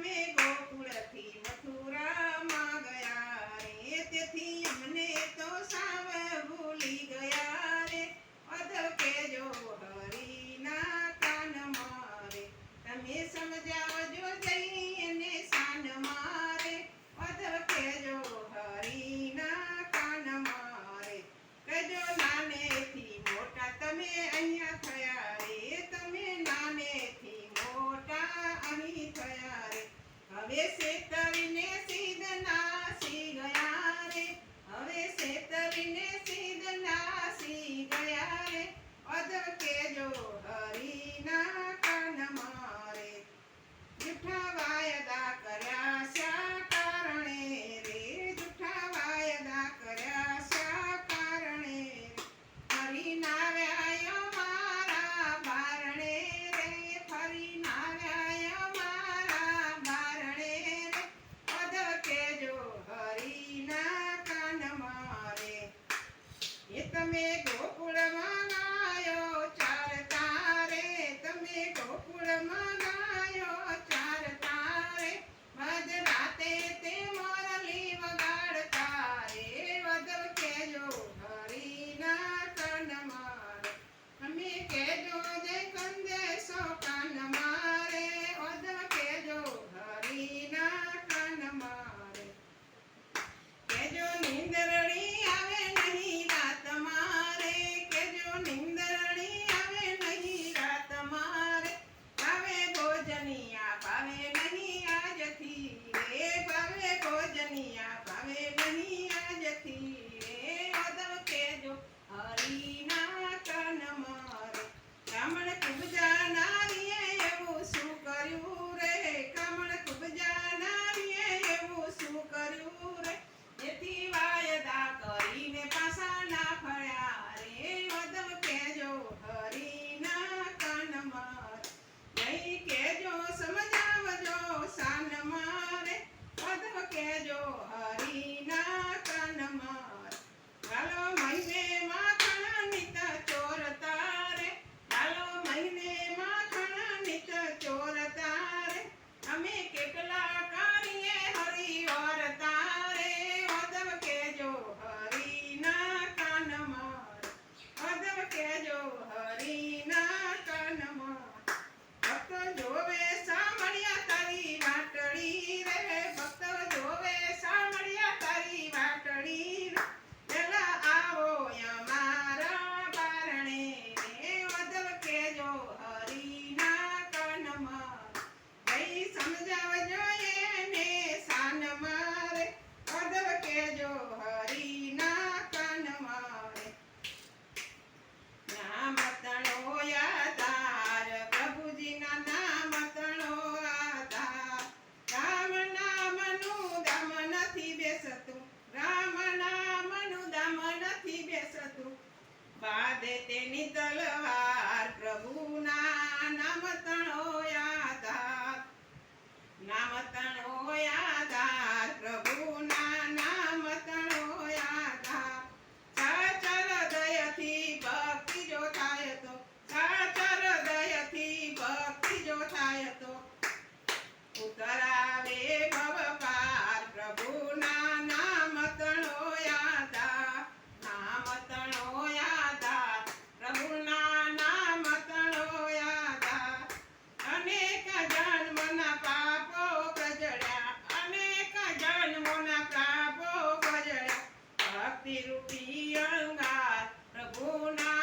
me go. તમે ગોકુળમાં સમજાવજો નામ તણો યાદાર નથી બેસતું, રામ નામનું દમ નથી બેસતું. બાદ તેની તલવાર પ્રભુના નામ તણો ભક્તિ રૂપી અણુગાર પ્રભુના